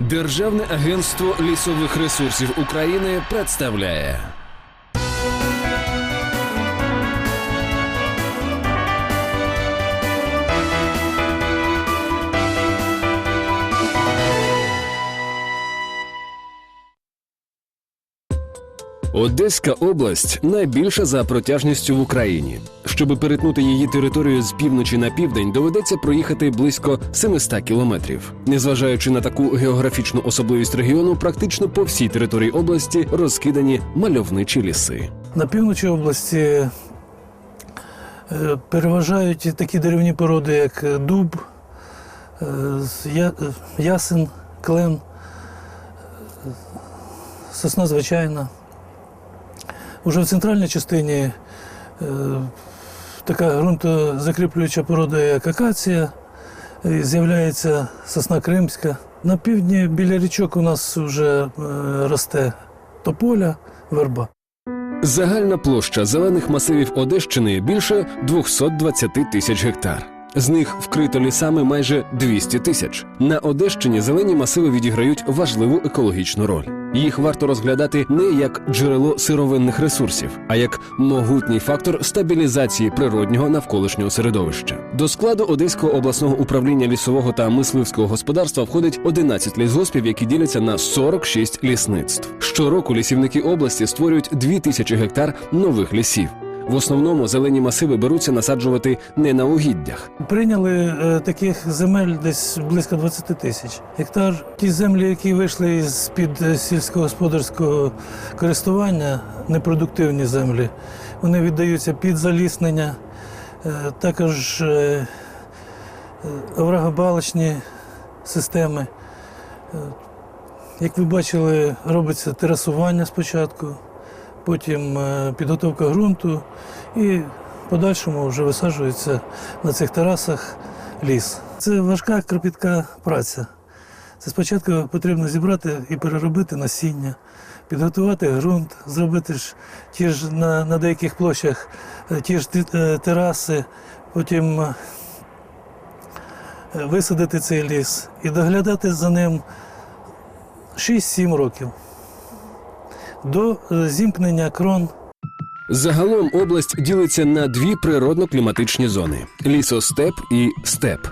Державне агентство лісових ресурсів України представляє. Одеська область найбільша за протяжністю в Україні. Щоб перетнути її територію з півночі на південь, доведеться проїхати близько 700 кілометрів. Незважаючи на таку географічну особливість регіону, практично по всій території області розкидані мальовничі ліси. На півночі області е, переважають такі деревні породи, як дуб, е, е, ясен, клен, сосна звичайна. Уже в центральній частині е, така ґрунтозакріплююча порода, як акація, з'являється сосна кримська. На півдні біля річок у нас вже е, росте тополя, верба. Загальна площа зелених масивів Одещини більше 220 тисяч гектар. З них вкрито лісами майже 200 тисяч. На Одещині зелені масиви відіграють важливу екологічну роль. Їх варто розглядати не як джерело сировинних ресурсів, а як могутній фактор стабілізації природнього навколишнього середовища. До складу Одеського обласного управління лісового та мисливського господарства входить 11 лісгоспів, які діляться на 46 лісництв. Щороку лісівники області створюють 2000 гектар нових лісів. В основному зелені масиви беруться насаджувати не на угіддях. Прийняли е, таких земель десь близько 20 тисяч гектар. Ті землі, які вийшли з під сільськогосподарського користування, непродуктивні землі, вони віддаються під заліснення, е, також е, е, оврагобалочні системи. Е, Як ви бачили, робиться терасування спочатку, потім е, підготовка ґрунту і в подальшому вже висаджується на цих терасах ліс. Це важка кропітка праця. Це спочатку потрібно зібрати і переробити насіння, підготувати ґрунт, зробити ж ті ж на, на деяких площах е, ті ж е, тераси, потім висадити цей ліс і доглядати за ним 6-7 років до е, зімкнення крон Загалом область ділиться на дві природно-кліматичні зони: лісостеп і степ.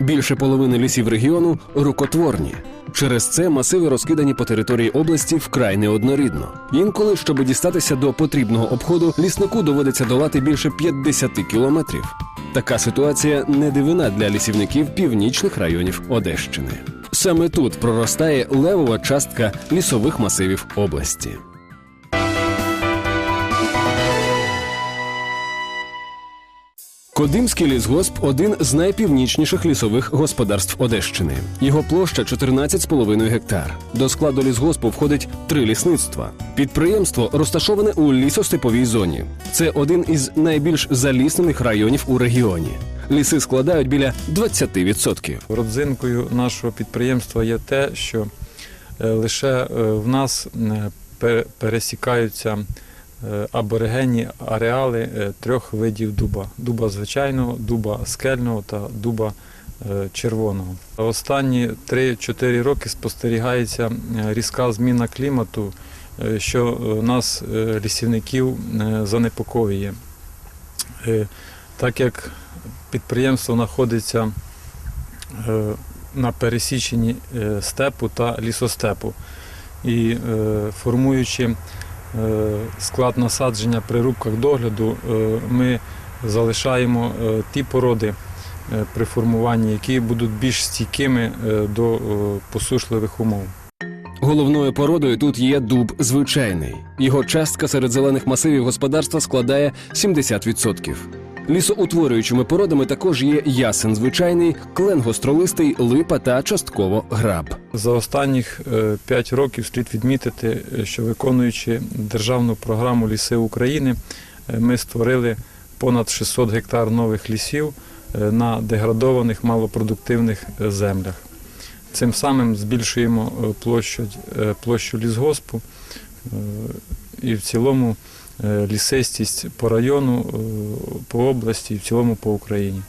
Більше половини лісів регіону рукотворні. Через це масиви розкидані по території області вкрай неоднорідно. Інколи, щоб дістатися до потрібного обходу, ліснику доводиться долати більше 50 кілометрів. Така ситуація не дивина для лісівників північних районів Одещини. Саме тут проростає левова частка лісових масивів області. Кодимський лісгосп один з найпівнічніших лісових господарств Одещини. Його площа 14,5 гектар. До складу лісгоспу входить три лісництва. Підприємство розташоване у лісостеповій зоні. Це один із найбільш заліснених районів у регіоні. Ліси складають біля 20%. Родзинкою нашого підприємства є те, що е, лише е, в нас е, пересікаються аборигенні ареали трьох видів дуба: дуба звичайного, дуба скельного та дуба червоного. Останні 3-4 роки спостерігається різка зміна клімату, що нас, лісівників, занепокоює. Так як підприємство знаходиться е, на пересіченні е, степу та лісостепу. І е, формуючи склад насадження при рубках догляду, ми залишаємо ті породи при формуванні, які будуть більш стійкими до посушливих умов. Головною породою тут є дуб звичайний. Його частка серед зелених масивів господарства складає 70%. Лісоутворюючими породами також є ясен звичайний, клен гостролистий, липа та частково граб. За останніх 5 років слід відмітити, е, що виконуючи державну програму Ліси України, е, ми створили понад 600 гектар нових лісів е, на деградованих малопродуктивних е, землях. Цим самим збільшуємо е, площу, е, площу лісгоспу е, і в цілому е, лісистість по району, е, по області і в цілому по Україні.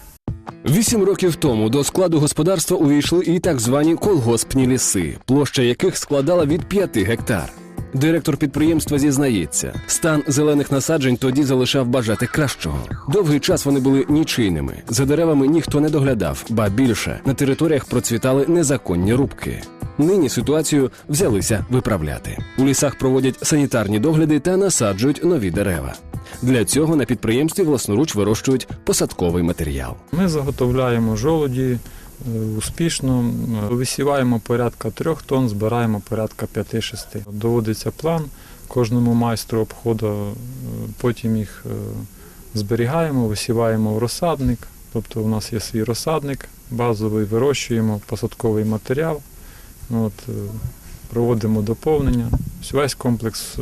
Вісім років тому до складу господарства увійшли і так звані колгоспні ліси, площа яких складала від 5 гектар. Директор підприємства зізнається, стан зелених насаджень тоді залишав бажати кращого. Довгий час вони були нічийними. За деревами ніхто не доглядав, ба більше на територіях процвітали незаконні рубки. Нині ситуацію взялися виправляти. У лісах проводять санітарні догляди та насаджують нові дерева. Для цього на підприємстві власноруч вирощують посадковий матеріал. Ми заготовляємо жолуді е, успішно, е, висіваємо порядка трьох тонн, збираємо порядка 5-6. Доводиться план кожному майстру обходу, е, потім їх зберігаємо, висіваємо в розсадник. Тобто у нас є свій розсадник, базовий, вирощуємо посадковий матеріал, от, е, проводимо доповнення. Весь комплекс е,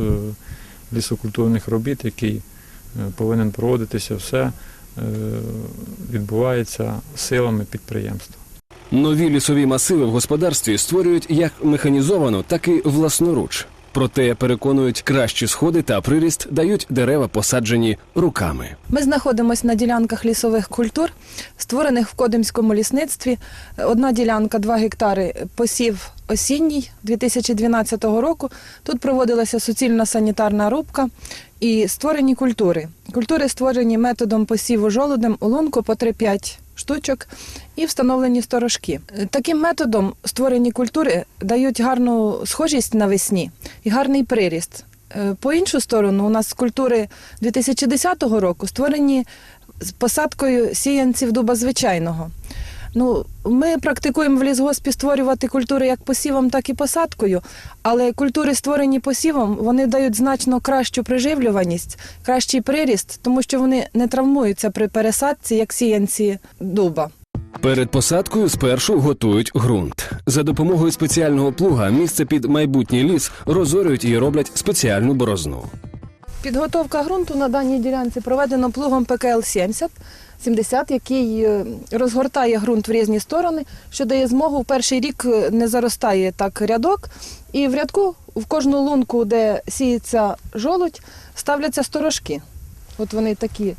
лісокультурних робіт, який е, повинен проводитися, все відбувається силами підприємства. Нові лісові масиви в господарстві створюють як механізовано, так і власноруч. Проте переконують, кращі сходи та приріст дають дерева, посаджені руками. Ми знаходимося на ділянках лісових культур, створених в Кодимському лісництві. Одна ділянка 2 гектари посів осінній 2012 року. Тут проводилася суцільна санітарна рубка і створені культури. Культури створені методом посіву жолудем у лунку по 3-5 штучок і встановлені сторожки. Таким методом створені культури дають гарну схожість навесні і гарний приріст. Е, По іншу сторону, у нас культури 2010 року створені з посадкою сіянців дуба звичайного. Ну, ми практикуємо в лісгоспі створювати культури як посівом, так і посадкою, але культури, створені посівом, вони дають значно кращу приживлюваність, кращий приріст, тому що вони не травмуються при пересадці, як сіянці дуба. Перед посадкою спершу готують ґрунт. За допомогою спеціального плуга місце під майбутній ліс розорюють і роблять спеціальну борозну. Підготовка ґрунту на даній ділянці проведено плугом ПКЛ-70, 70, який е, розгортає ґрунт в різні сторони, що дає змогу в перший рік е, не заростає так рядок. І в рядку в кожну лунку, де сіється жолудь, ставляться сторожки. От вони такі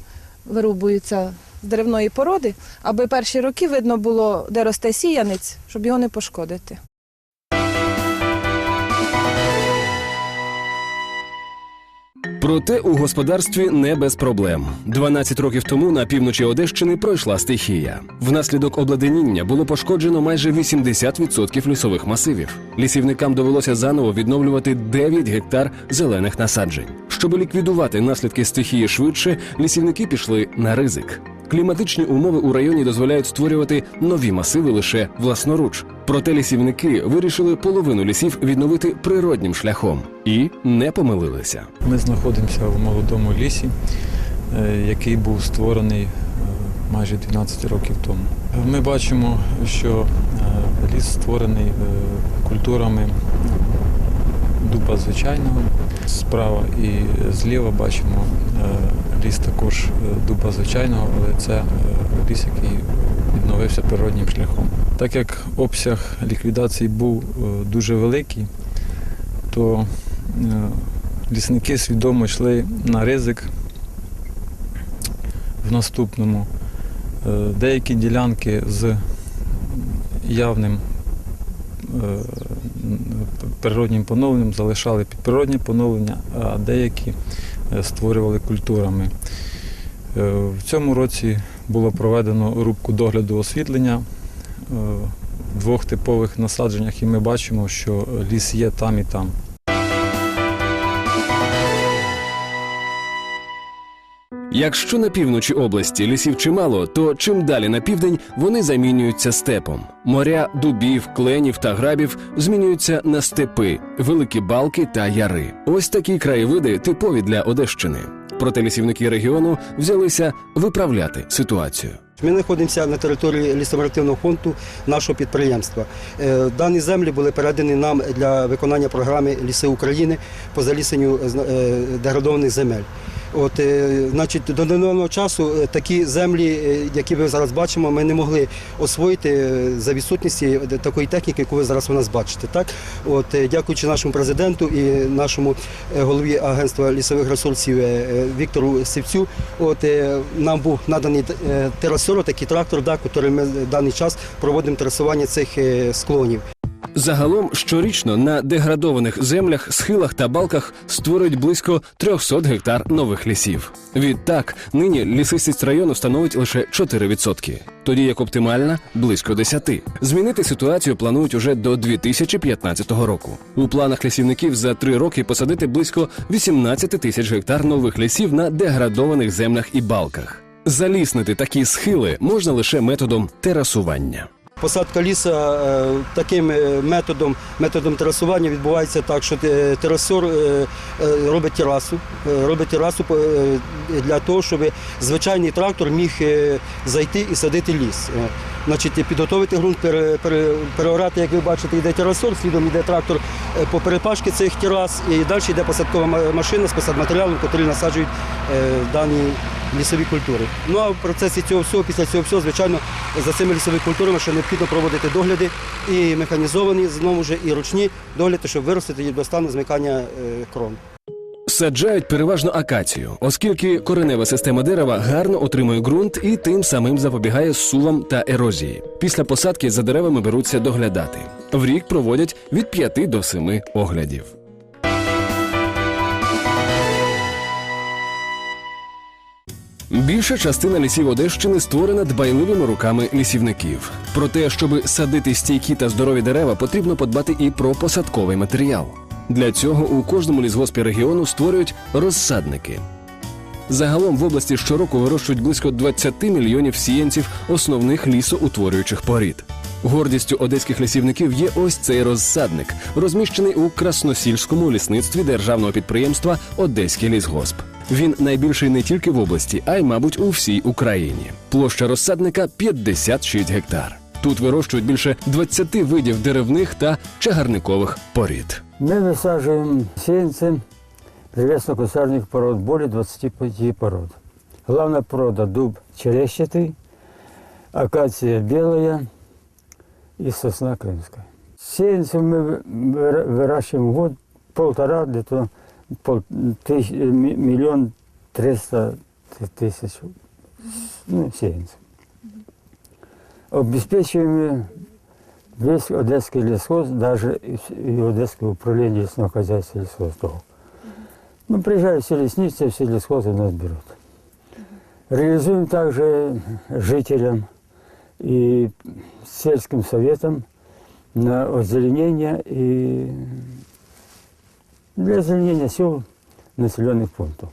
вирубуються з деревної породи, аби перші роки видно було, де росте сіянець, щоб його не пошкодити. Проте у господарстві не без проблем. 12 років тому на півночі Одещини пройшла стихія. Внаслідок обладеніння було пошкоджено майже 80% лісових масивів. Лісівникам довелося заново відновлювати 9 гектар зелених насаджень. Щоб ліквідувати наслідки стихії швидше, лісівники пішли на ризик. Кліматичні умови у районі дозволяють створювати нові масиви лише власноруч. Проте лісівники вирішили половину лісів відновити природнім шляхом і не помилилися. Ми знаходимося в молодому лісі, е, який був створений е, майже 12 років тому. Ми бачимо, що е, ліс створений культурами дуба звичайного. Справа і зліва бачимо е, ліс також е, дуба звичайного, але це е, ліс, який відновився природнім шляхом. Так як обсяг ліквідації був дуже великий, то лісники свідомо йшли на ризик в наступному. Деякі ділянки з явним природнім поновленням залишали під природнє поновлення, а деякі е, створювали культурами. Е, В цьому році було проведено рубку догляду освітлення е, в двох типових насадженнях, і ми бачимо, що ліс є там і там. Якщо на півночі області лісів чимало, то чим далі на південь вони замінюються степом. Моря дубів, кленів та грабів змінюються на степи, великі балки та яри. Ось такі краєвиди типові для Одещини. Проте лісівники регіону взялися виправляти ситуацію. Ми знаходимося на території лісоперативного фонду нашого підприємства. Е, Дані землі були передані нам для виконання програми Ліси України по залісенню е, деградованих земель. От, е, значить, до даного часу е, такі землі, е, які ви зараз бачимо, ми не могли освоїти за відсутності е, такої техніки, яку ви зараз у нас бачите. Так? От, дякуючи нашому президенту і нашому голові агентства лісових ресурсів Віктору Сивцю, от, нам був наданий терасоро, такий трактор, який ми в даний час проводимо терасування цих склонів. Загалом щорічно на деградованих землях, схилах та балках створюють близько 300 гектар нових лісів. Відтак, нині лісистість району становить лише 4%, тоді як оптимальна близько 10%. Змінити ситуацію планують уже до 2015 року. У планах лісівників за три роки посадити близько 18 тисяч гектар нових лісів на деградованих землях і балках. Заліснити такі схили можна лише методом терасування. Посадка ліса е, таким е, методом, методом терасування відбувається так, що е, терасор робить терасу, робить терасу для того, щоб звичайний трактор міг зайти і садити ліс. Значить, підготовити ґрунт, пере- пере- переорати, як ви бачите, йде терасор, слідом йде трактор по перепашки цих терас, і далі йде посадкова машина з посадматеріалом, який насаджують дані лісові культури. Ну а в процесі цього всього, після цього всього, звичайно, за цими лісовими культурами ще необхідно проводити догляди і механізовані, знову ж і ручні догляди, щоб виростити їх до стану змикання е, крон. Саджають переважно акацію, оскільки коренева система дерева гарно отримує ґрунт і тим самим запобігає сувам та ерозії. Після посадки за деревами беруться доглядати. В рік проводять від 5 до 7 оглядів. Більша частина лісів Одещини створена дбайливими руками лісівників. Про те, щоб садити стійкі та здорові дерева, потрібно подбати і про посадковий матеріал. Для цього у кожному лісгоспі регіону створюють розсадники. Загалом в області щороку вирощують близько 20 мільйонів сіянців основних лісоутворюючих порід. Гордістю одеських лісівників є ось цей розсадник, розміщений у красносільському лісництві державного підприємства Одеський лісгосп. Він найбільший не тільки в області, а й, мабуть, у всій Україні. Площа розсадника 56 гектар. Тут вирощують більше 20 видів деревних та чагарникових порід. Мы высаживаем сеянцы древесно-кустарных пород, более 25 пород. Главная порода дуб черещатый, акация белая и сосна крымская. Сеянцев мы выра- выращиваем в год полтора, где-то пол, тысяч, ми- миллион триста тысяч ну, сеянцев. Обеспечиваем Весь Одесский лесхоз, даже и Одесское управление лесного хозяйства и. Ну, приезжают все лесницы, все лесхозы нас берут. Реализуем также жителям и сельским советам на озеленение и для озеленения сел населенных пунктов.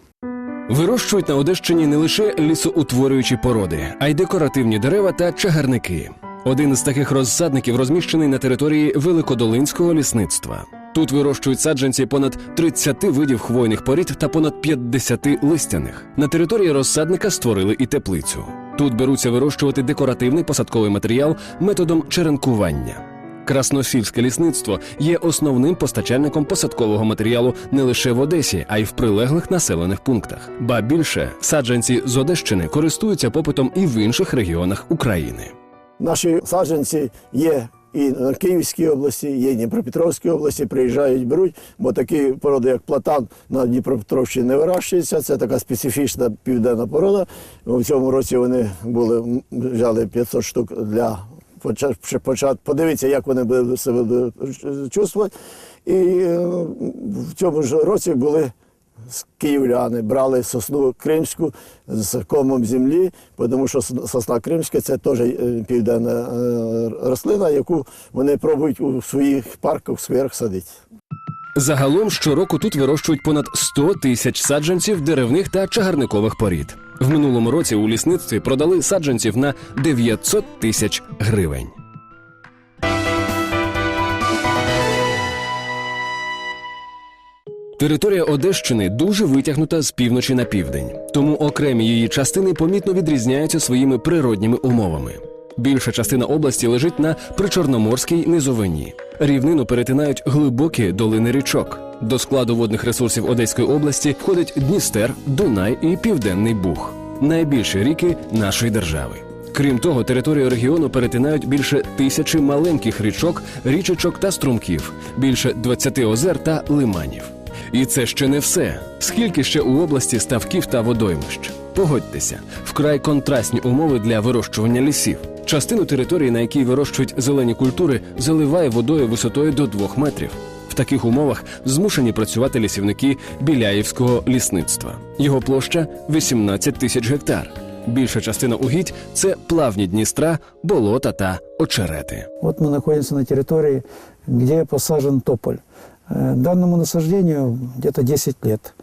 Вирощують на Одещині не лише лісоутворюючі породи, а й декоративні дерева та чагарники. Один із таких розсадників розміщений на території Великодолинського лісництва. Тут вирощують саджанці понад 30 видів хвойних порід та понад 50 листяних. На території розсадника створили і теплицю. Тут беруться вирощувати декоративний посадковий матеріал методом черенкування. Красносільське лісництво є основним постачальником посадкового матеріалу не лише в Одесі, а й в прилеглих населених пунктах. Ба більше саджанці з Одещини користуються попитом і в інших регіонах України. Наші саджанці є і на Київській області, є Дніпропетровській області, приїжджають, беруть, бо такі породи, як платан, на Дніпропетровщині не вирощується. Це така специфічна південна порода. У цьому році вони були, взяли 500 штук для почат- почат, подивитися, як вони будуть себе чувствувати. І е, в цьому ж році були київляни брали сосну кримську з комом землі, тому що сосна кримська це теж е, південна е, рослина, яку вони пробують у своїх парках, скверах садити. Загалом щороку тут вирощують понад 100 тисяч саджанців деревних та чагарникових порід. В минулому році у лісництві продали саджанців на 900 тисяч гривень. Територія Одещини дуже витягнута з півночі на південь, тому окремі її частини помітно відрізняються своїми природніми умовами. Більша частина області лежить на причорноморській низовині. Рівнину перетинають глибокі долини річок. До складу водних ресурсів Одеської області входить Дністер, Дунай і Південний Буг найбільші ріки нашої держави. Крім того, територію регіону перетинають більше тисячі маленьких річок, річечок та струмків, більше 20 озер та лиманів. І це ще не все. Скільки ще у області ставків та водоймищ? Погодьтеся, вкрай контрастні умови для вирощування лісів. Частину території, на якій вирощують зелені культури, заливає водою висотою до 2 метрів В таких умовах змушені працювати лісівники Біляївського лісництва. Його площа 18 тисяч гектар. Більша частина угідь це плавні Дністра, болота та очерети. Вот мы находимся на территории, где посажен тополь. Э, Данному насаждению где-то 10 лет.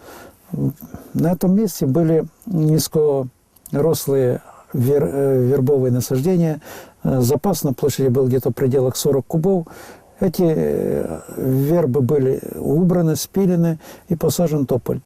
На этом месте были низкорослые вер- э, вербовые насаждения. Э, Запас на площади был где-то в пределах 40 кубов. Эти э, вербы были убраны, спилены и посажен тополь.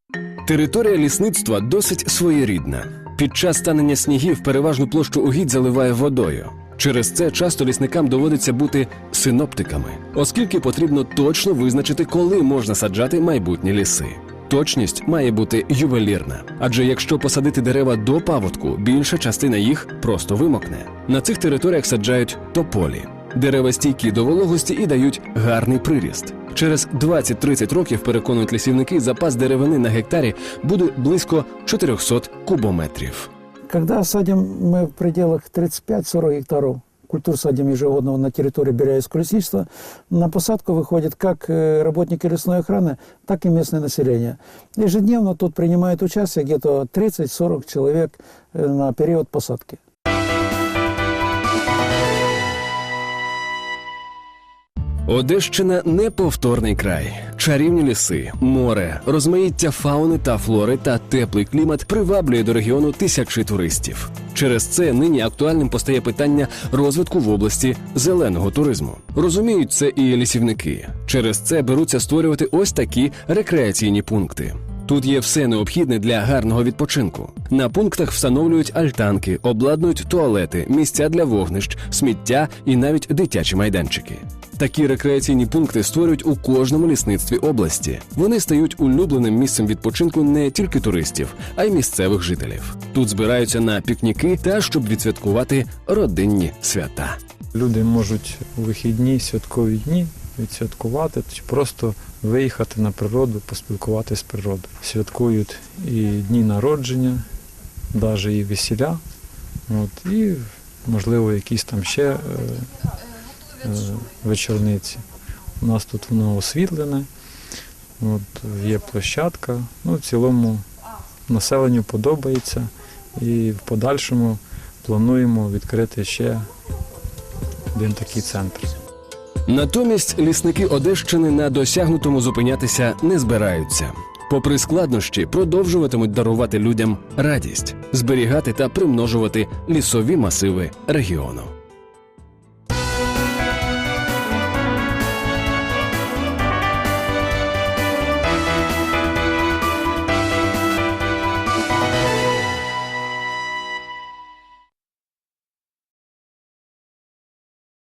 Територія лісництва досить своєрідна. Під час станення снігів переважну площу угідь заливає водою. Через це часто лісникам доводиться бути синоптиками, оскільки потрібно точно визначити, коли можна саджати майбутні ліси. Точність має бути ювелірна, адже якщо посадити дерева до паводку, більша частина їх просто вимокне. На цих територіях саджають тополі. Дерева стійкі до вологості і дають гарний приріст. Через 20-30 років переконують лісівники, запас деревини на гектарі буде близько 400 кубометрів. Когда садим мы в пределах 35-40 гектаров, культур садим ежегодно на территории Беляевского лесничества, на посадку выходят как э, работники лесной охраны, так и местное население. Ежедневно тут принимает участие где-то 30-40 человек э, на период посадки. Одещина неповторний край. Чарівні ліси, море, розмаїття фауни та флори та теплий клімат приваблює до регіону тисячі туристів. Через це нині актуальним постає питання розвитку в області зеленого туризму. Розуміють це і лісівники. Через це беруться створювати ось такі рекреаційні пункти. Тут є все необхідне для гарного відпочинку. На пунктах встановлюють альтанки, обладнують туалети, місця для вогнищ, сміття і навіть дитячі майданчики. Такі рекреаційні пункти створюють у кожному лісництві області. Вони стають улюбленим місцем відпочинку не тільки туристів, а й місцевих жителів. Тут збираються на пікніки та щоб відсвяткувати родинні свята. Люди можуть у вихідні святкові дні відсвяткувати чи просто виїхати на природу, поспілкуватися з природою. Святкують і дні народження, навіть і весіля, от, і, можливо, якісь там ще е, е, вечорниці. У нас тут воно освітлене, от, є площадка. Ну, в цілому населенню подобається і в подальшому плануємо відкрити ще один такий центр. Натомість лісники Одещини на досягнутому зупинятися не збираються. Попри складнощі, продовжуватимуть дарувати людям радість, зберігати та примножувати лісові масиви регіону.